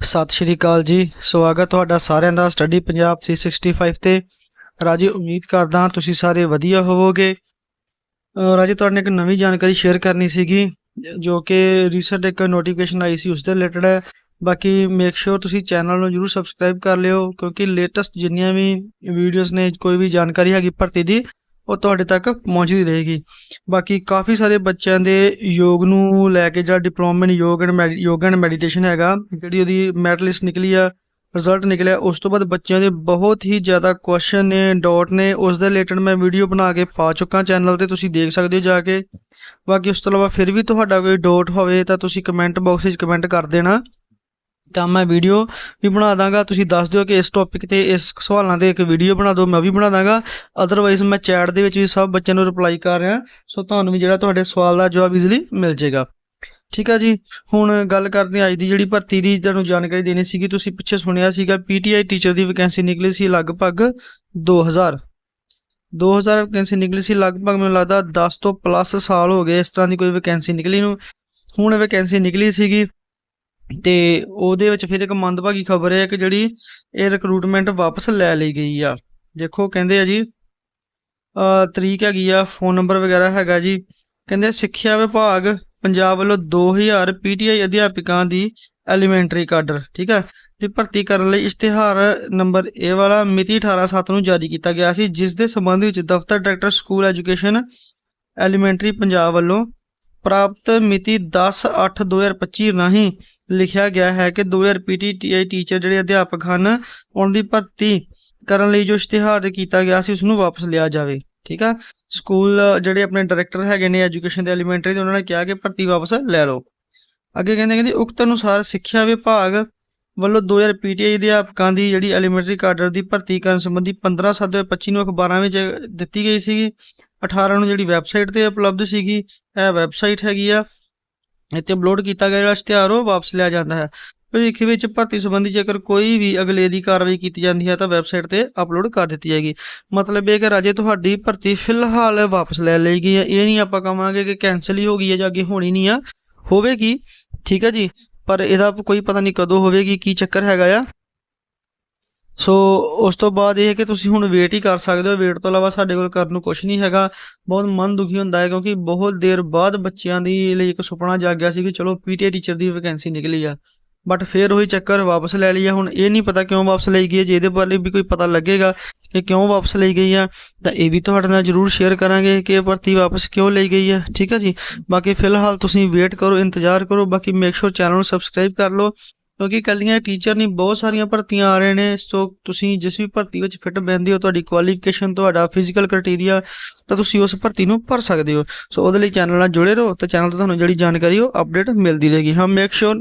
ਸਤਿ ਸ਼੍ਰੀ ਅਕਾਲ ਜੀ। ਸਵਾਗਤ ਤੁਹਾਡਾ ਸਾਰਿਆਂ ਦਾ ਸਟੱਡੀ ਪੰਜਾਬ 365 ਤੇ। ਰਾਜੀ, ਉਮੀਦ ਕਰਦਾ ਤੁਸੀਂ ਸਾਰੇ ਵਧੀਆ ਹੋਵੋਗੇ। ਅਹ ਰਾਜੀ, ਤੁਹਾਡੇ ਨਾਲ ਇੱਕ ਨਵੀਂ ਜਾਣਕਾਰੀ ਸ਼ੇਅਰ ਕਰਨੀ ਸੀਗੀ, ਜੋ ਕਿ ਰੀਸੈਂਟ ਇੱਕ ਨੋਟੀਫਿਕੇਸ਼ਨ ਆਈ ਸੀ, ਉਸ ਦੇ ਰਿਲੇਟਡ ਹੈ। ਬਾਕੀ ਮੇਕ ਸ਼ੋਰ ਤੁਸੀਂ ਚੈਨਲ ਨੂੰ ਜਰੂਰ ਸਬਸਕ੍ਰਾਈਬ ਕਰ ਲਿਓ, ਕਿਉਂਕਿ ਲੇਟੈਸਟ ਜਿੰਨੀਆਂ ਵੀ ਵੀਡੀਓਜ਼ ਨੇ, ਕੋਈ ਵੀ ਜਾਣਕਾਰੀ ਹੈਗੀ ਭਰਤੀ ਦੀ ਉਹ ਤੁਹਾਡੇ ਤੱਕ ਪਹੁੰਚਦੀ ਰਹੇਗੀ। ਬਾਕੀ ਕਾਫੀ ਸਾਰੇ ਬੱਚਿਆਂ ਦੇ ਯੋਗ ਨੂੰ ਲੈ ਕੇ ਜਿਹੜਾ ਡਿਪਲੋਮਾ ਇਨ ਯੋਗ ਐਂਡ ਯੋਗ ਐਂਡ ਮੈਡੀਟੇਸ਼ਨ ਹੈਗਾ, ਜਿਹੜੀ ਉਹਦੀ ਮੈਰਿਟ ਲਿਸਟ ਨਿਕਲੀ ਆ ਰਿਜ਼ਲਟ ਨਿਕਲਿਆ, ਉਸ ਤੋਂ ਬਾਅਦ ਬੱਚਿਆਂ ਦੇ ਬਹੁਤ ਹੀ ਜ਼ਿਆਦਾ ਕੁਐਸਚਨ ਨੇ ਡਾਊਟ ਨੇ, ਉਸ ਦੇ ਰਿਲੇਟਡ ਮੈਂ ਵੀਡੀਓ ਬਣਾ ਕੇ ਪਾ ਚੁੱਕਾ ਚੈਨਲ ਤੇ, ਤੁਸੀਂ ਦੇਖ ਸਕਦੇ ਹੋ ਜਾ ਕੇ। ਬਾਕੀ ਉਸ ਤੋਂ ਇਲਾਵਾ ਫਿਰ ਵੀ ਤੁਹਾਡਾ ਕੋਈ ਡਾਊਟ ਹੋਵੇ ਤਾਂ ਤੁਸੀਂ ਕਮੈਂਟ ਬਾਕਸ ਵਿੱਚ ਕਮੈਂਟ ਕਰ ਦੇਣਾ। ਤਾਂ ਮੈਂ ਵੀਡੀਓ ਵੀ ਬਣਾ ਦਾਂਗਾ। ਤੁਸੀਂ ਦੱਸ ਦਿਓ ਕਿ ਇਸ ਟੌਪਿਕ ਤੇ, ਇਸ ਸਵਾਲਾਂ ਤੇ ਇੱਕ ਵੀਡੀਓ ਬਣਾ ਦਿਓ, ਮੈਂ ਵੀ ਬਣਾ ਦਾਂਗਾ। ਅਦਰਵਾਈਜ਼ ਮੈਂ ਚੈਟ ਦੇ ਵਿੱਚ ਵੀ ਸਭ ਬੱਚਿਆਂ ਨੂੰ ਰਿਪਲਾਈ ਕਰ ਰਿਹਾ। ਸੋ ਤੁਹਾਨੂੰ ਵੀ ਜਿਹੜਾ ਤੁਹਾਡੇ ਸਵਾਲ ਦਾ ਜਵਾਬ ਈਜ਼ੀਲੀ ਮਿਲ ਜਾਏਗਾ। ਠੀਕ ਆ ਜੀ? ਹੁਣ ਗੱਲ ਕਰਦੇ ਹਾਂ ਅੱਜ ਦੀ ਜਿਹੜੀ ਭਰਤੀ ਦੀ, ਤੁਹਾਨੂੰ ਜਾਣਕਾਰੀ ਦੇਣੀ ਸੀਗੀ। ਤੁਸੀਂ ਪਿੱਛੇ ਸੁਣਿਆ ਸੀਗਾ ਪੀਟੀਆਈ ਟੀਚਰ ਦੀ ਵੈਕੈਂਸੀ ਨਿਕਲੀ ਸੀ ਲਗਭਗ 2000 2000 ਵੈਕੈਂਸੀ ਨਿਕਲੀ ਸੀ ਲਗਭਗ, ਮੈਨੂੰ ਲੱਗਦਾ 10 ਤੋਂ ਪਲੱਸ ਸਾਲ ਹੋ ਗਏ ਇਸ ਤਰ੍ਹਾਂ ਦੀ ਕੋਈ ਵੈਕੈਂਸੀ ਨਿਕਲੀ ਨੂੰ। ਹੁਣ ਵੈਕੈਂਸੀ ਨਿਕਲੀ ਸੀਗੀ। ਤੇ ਉਹਦੇ ਵਿੱਚ ਫਿਰ ਇੱਕ ਮੰਦਭਾਗੀ ਖਬਰ ਹੈ ਕਿ ਜਿਹੜੀ ਇਹ ਰਿਕਰੂਟਮੈਂਟ ਵਾਪਸ ਲੈ ਲਈ ਗਈ ਆ। ਦੇਖੋ, ਕਹਿੰਦੇ ਆ ਜੀ ਤਰੀਕ ਹੈਗੀ ਆ ਫੋਨ ਨੰਬਰ ਵਗੈਰਾ ਹੈਗਾ ਜੀ। ਕਹਿੰਦੇ ਸਿੱਖਿਆ ਵਿਭਾਗ ਪੰਜਾਬ ਵੱਲੋਂ 2000 ਪੀਟੀਆਈ ਅਧਿਆਪਕਾਂ ਦੀ ਐਲੀਮੈਂਟਰੀ ਕਾਡਰ ਠੀਕ ਹੈ ਦੀ ਭਰਤੀ ਕਰਨ ਲਈ ਇਸ਼ਤਿਹਾਰ ਨੰਬਰ ਇਹ ਵਾਲਾ ਮਿਤੀ 18/7 ਨੂੰ ਜਾਰੀ ਕੀਤਾ ਗਿਆ ਸੀ, ਜਿਸ ਦੇ ਸੰਬੰਧ ਵਿੱਚ ਦਫ਼ਤਰ director school education elementary Punjab ਵੱਲੋਂ ਪ੍ਰਾਪਤ ਮਿਤੀ 10/8/2025 ਰਾਹੀਂ ਲਿਖਿਆ ਗਿਆ ਹੈ ਕਿ 2000 ਪੀਟੀਆਈ ਟੀਚਰ ਜਿਹੜੇ ਅਧਿਆਪਕ ਹਨ, ਉਹਨਾਂ ਦੀ ਭਰਤੀ ਕਰਨ ਲਈ ਜੋ ਇਸ਼ਤਿਹਾਰ ਕੀਤਾ ਗਿਆ ਸੀ ਉਸ ਨੂੰ ਵਾਪਸ ਲਿਆ ਜਾਵੇ। ਠੀਕ ਆ? ਸਕੂਲ ਜਿਹੜੇ ਆਪਣੇ ਡਾਇਰੈਕਟਰ ਹੈਗੇ ਨੇ, ਐਜੂਕੇਸ਼ਨ ਦੇ ਐਲੀਮੈਂਟਰੀ ਦੇ, ਉਹਨਾਂ ਨੇ ਕਿਹਾ ਕਿ ਭਰਤੀ ਵਾਪਸ ਲੈ ਲਓ। ਅੱਗੇ ਕਹਿੰਦੇ ਕਹਿੰਦੇ ਉਕਤ ਅਨੁਸਾਰ ਸਿੱਖਿਆ ਵਿਭਾਗ ਵੱਲੋਂ 2000 ਪੀਟੀਆਈ ਅਧਿਆਪਕਾਂ ਦੀ ਜਿਹੜੀ ਐਲੀਮੈਂਟਰੀ ਕਾਡਰ ਦੀ ਭਰਤੀ ਕਰਨ ਸੰਬੰਧੀ 15 ਸੱਤ 25 ਨੂੰ ਅਖਬਾਰਾਂ ਵਿੱਚ ਦਿੱਤੀ ਗਈ ਸੀਗੀ। 18 ਨੂੰ ਜਿਹੜੀ ਵੈਬਸਾਈਟ ਤੇ ਉਪਲਬਧ ਸੀਗੀ ਇਹ ਵੈਬਸਾਈਟ ਹੈਗੀ ਆ। ਇੱਥੇ ਅਪਲੋਡ ਕੀਤਾ ਗਿਆ ਜਿਹੜਾ, ਇਸ਼ਤਿਹਾਰ, ਉਹ ਵਾਪਸ ਲਿਆ ਜਾਂਦਾ ਹੈ। ਭਵਿੱਖ ਵਿੱਚ ਭਰਤੀ ਸੰਬੰਧੀ ਜੇਕਰ ਕੋਈ ਵੀ ਅਗਲੇ ਦੀ ਕਾਰਵਾਈ ਕੀਤੀ ਜਾਂਦੀ ਹੈ ਤਾਂ ਵੈਬਸਾਈਟ ਤੇ ਅਪਲੋਡ ਕਰ ਦਿੱਤੀ ਜਾਏਗੀ। ਮਤਲਬ ਇਹ ਕਿ ਰਾਜੇ, ਤੁਹਾਡੀ ਭਰਤੀ ਫਿਲਹਾਲ ਵਾਪਸ ਲੈ ਲਈ ਗਈ ਹੈ। ਇਹ ਨਹੀਂ ਆਪਾਂ ਕਹਾਂਗੇ ਕਿ ਕੈਨਸਲ ਹੀ ਹੋ ਗਈ ਹੈ ਜਾਂ ਅੱਗੇ ਹੋਣੀ ਨਹੀਂ ਆ। ਹੋਵੇਗੀ, ਠੀਕ ਹੈ ਜੀ। ਪਰ ਇਹਦਾ ਕੋਈ ਪਤਾ ਨਹੀਂ ਕਦੋਂ ਹੋਵੇਗੀ, ਕੀ ਚੱਕਰ ਹੈਗਾ ਆ। ਸੋ ਉਸ ਤੋਂ ਬਾਅਦ ਇਹ ਹੈ ਕਿ ਤੁਸੀਂ ਹੁਣ ਵੇਟ ਹੀ ਕਰ ਸਕਦੇ ਹੋ। ਵੇਟ ਤੋਂ ਇਲਾਵਾ ਸਾਡੇ ਕੋਲ ਕਰਨ ਨੂੰ ਕੁਝ ਨਹੀਂ ਹੈਗਾ। ਬਹੁਤ ਮਨ ਦੁਖੀ ਹੁੰਦਾ ਹੈ ਕਿਉਂਕਿ ਬਹੁਤ ਦੇਰ ਬਾਅਦ ਬੱਚਿਆਂ ਦੀ ਲਈ ਇੱਕ ਸੁਪਨਾ ਜਾਗਿਆ ਸੀ ਕਿ ਚਲੋ ਪੀਟੀਏ ਟੀਚਰ ਦੀ ਵੈਕੈਂਸੀ ਨਿਕਲੀ ਆ। ਬਟ ਫੇਰ ਉਹੀ ਚੱਕਰ ਵਾਪਸ ਲੈ ਲਈ ਹੁਣ ਇਹ ਨਹੀਂ ਪਤਾ ਕਿਉਂ ਵਾਪਸ ਲਈ ਗਈ ਹੈ। ਜੇ ਇਹਦੇ ਬਾਰੇ ਵੀ ਕੋਈ ਪਤਾ ਲੱਗੇਗਾ ਕਿ ਕਿਉਂ ਵਾਪਸ ਲਈ ਗਈ ਆ, ਤਾਂ ਇਹ ਵੀ ਤੁਹਾਡੇ ਨਾਲ ਜਰੂਰ ਸ਼ੇਅਰ ਕਰਾਂਗੇ ਕਿ ਇਹ ਭਰਤੀ ਵਾਪਸ ਕਿਉਂ ਲਈ ਗਈ ਹੈ ਠੀਕ ਹੈ ਜੀ? ਬਾਕੀ ਫਿਲਹਾਲ ਤੁਸੀਂ ਵੇਟ ਕਰੋ, ਇੰਤਜ਼ਾਰ ਕਰੋ। ਬਾਕੀ ਮੇਕ ਸ਼ੋਰ ਚੈਨਲ ਨੂੰ ਸਬਸਕ੍ਰਾਈਬ ਕਰ ਲਓ। ਕਿਉਂਕਿ ਕੱਲੀਆਂ ਟੀਚਰ ਨਹੀਂ, ਬਹੁਤ ਸਾਰੀਆਂ ਭਰਤੀਆਂ ਆ ਰਹੇ ਨੇ। ਸੋ ਤੁਸੀਂ ਜਿਸ ਵੀ ਭਰਤੀ ਵਿੱਚ ਫਿੱਟ ਬੈਂਦੇ ਹੋ, ਤੁਹਾਡੀ ਕੁਆਲੀਫਿਕੇਸ਼ਨ ਤੁਹਾਡਾ ਫਿਜ਼ੀਕਲ ਕ੍ਰਾਈਟੇਰੀਆ ਤਾਂ ਤੁਸੀਂ ਉਸ ਭਰਤੀ ਨੂੰ ਭਰ ਸਕਦੇ ਹੋ। ਸੋ ਉਹਦੇ ਲਈ ਚੈਨਲ ਨਾਲ ਜੁੜੇ ਰਹੋ, ਤੇ ਚੈਨਲ ਤੋਂ ਤੁਹਾਨੂੰ ਜਿਹੜੀ ਜਾਣਕਾਰੀ ਉਹ ਅਪਡੇਟ ਮਿਲਦੀ ਰਹੇਗੀ। ਹਾਂ ਮੇਕ ਸ਼ੋਰ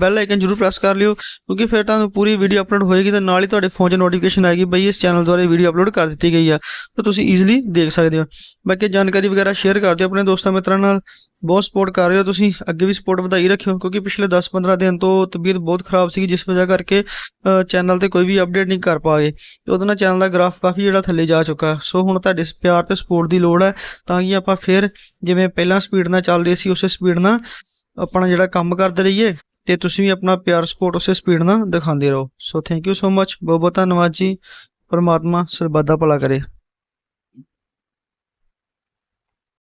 ਬੈਲ ਆਈਕਨ ਜਰੂਰ ਪ੍ਰੈਸ ਕਰ ਲਿਓ, ਕਿਉਂਕਿ ਫਿਰ ਤੁਹਾਨੂੰ ਪੂਰੀ ਵੀਡੀਓ ਅਪਲੋਡ ਹੋਏਗੀ, ਤੇ ਨਾਲ ਹੀ ਤੁਹਾਡੇ ਫੋਨ 'ਚ ਨੋਟੀਫਿਕੇਸ਼ਨ ਆਏਗੀ ਬਈ ਇਸ ਚੈਨਲ ਦੁਆਰਾ ਵੀਡੀਓ ਅਪਲੋਡ ਕਰ ਦਿੱਤੀ ਗਈ ਆ। ਤਾਂ ਤੁਸੀਂ ਈਜ਼ੀਲੀ ਦੇਖ ਸਕਦੇ ਹੋ। ਬਾਕੀ ਜਾਣਕਾਰੀ ਵਗੈਰਾ ਸ਼ੇਅਰ ਕਰ ਦਿਓ ਆਪਣੇ ਦੋਸਤਾਂ ਮਿੱਤਰਾਂ ਨਾਲ। ਬਹੁਤ ਸਪੋਰਟ ਕਰ ਰਹੇ ਹੋ ਤੁਸੀਂ, ਅੱਗੇ ਵੀ ਸਪੋਰਟ ਵਧਾਈ ਰੱਖਿਓ, ਕਿਉਂਕਿ ਪਿਛਲੇ 10-15 ਦਿਨ ਤੋਂ ਤਬੀਅਤ ਬਹੁਤ ਖਰਾਬ ਸੀ ਜਿਸ ਵਜ੍ਹਾ ਕਰਕੇ ਚੈਨਲ ਤੇ ਕੋਈ ਵੀ ਅਪਡੇਟ ਨਹੀਂ ਕਰ ਪਾਏ ਤੇ ਉਹਦੇ ਨਾਲ ਚੈਨਲ ਦਾ ਗ੍ਰਾਫ ਕਾਫੀ ਜਿਹੜਾ ਥੱਲੇ ਜਾ ਚੁੱਕਾ। ਸੋ ਹੁਣ ਤੁਹਾਡੇ ਪਿਆਰ ਤੇ ਸਪੋਰਟ ਦੀ ਲੋੜ ਹੈ, ਤਾਂ ਕਿ ਆਪਾਂ ਫਿਰ ਜਿਵੇਂ ਪਹਿਲਾਂ ਸਪੀਡ ਨਾਲ ਚੱਲ ਰਹੇ ਸੀ, ਉਸੇ ਸਪੀਡ ਨਾਲ ਆਪਣਾ ਜਿਹੜਾ ਕੰਮ ਕਰਦੇ ਰਹੀਏ, ਤੇ ਤੁਸੀਂ ਵੀ ਆਪਣਾ ਪਿਆਰ ਸਪੋਰਟ ਉਸੇ ਸਪੀਡ ਨਾਲ ਦਿਖਾਉਂਦੇ ਰਹੋ। ਸੋ ਥੈਂਕ ਯੂ ਸੋ ਮੱਚ ਬਹੁਤ ਬਹੁਤ ਧੰਨਵਾਦ ਜੀ। ਪਰਮਾਤਮਾ ਸਰਬੱਤ ਦਾ ਭਲਾ ਕਰੇ।